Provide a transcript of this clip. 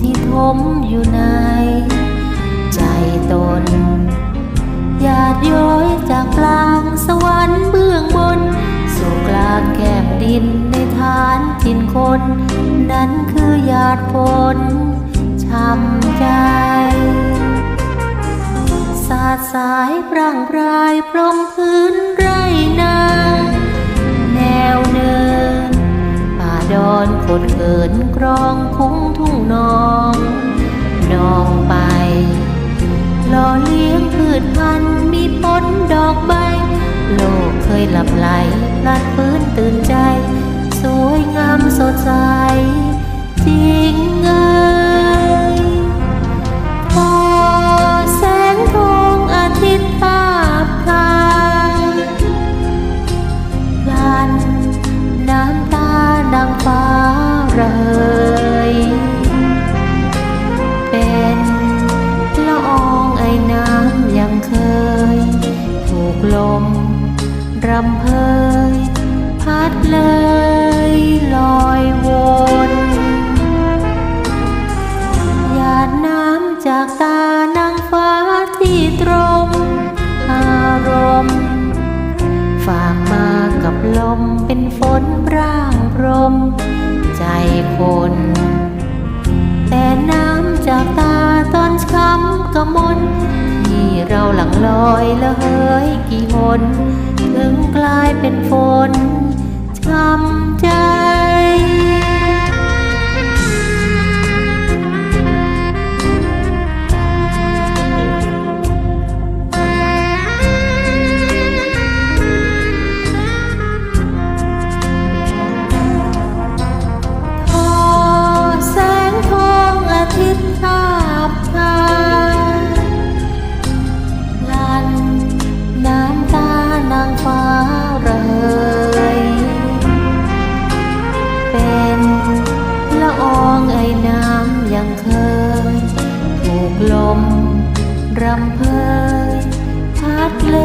ที่ทมอยู่ใน ใจตนหยาดย้อยจากกลางสวรรค์เบื้องบน สู่กลางแก้มดินในฐานถิ่นคน นั้นคือหยาดฝนช้ำใจสาดสายพร่างพรายพรมพื้นไรนาแนวเนินป่าดอนโคดเขินกรองคุ้งทุ่ง นองนองไปหล่อเลี้ยงพืชพันธุ์มีผลดอกใบ โลกเคยหลับไหลพลัดฟื้นตื่นใจ สวยงามสดใส จริง ฝนร่างพรม ใจคน แต่น้ำจากตาตอนช้ำกระมนที่เราหลังลอยละเฮยกี่หนถึงกลายเป็นฝนช้ำ lòng hơi hát lên.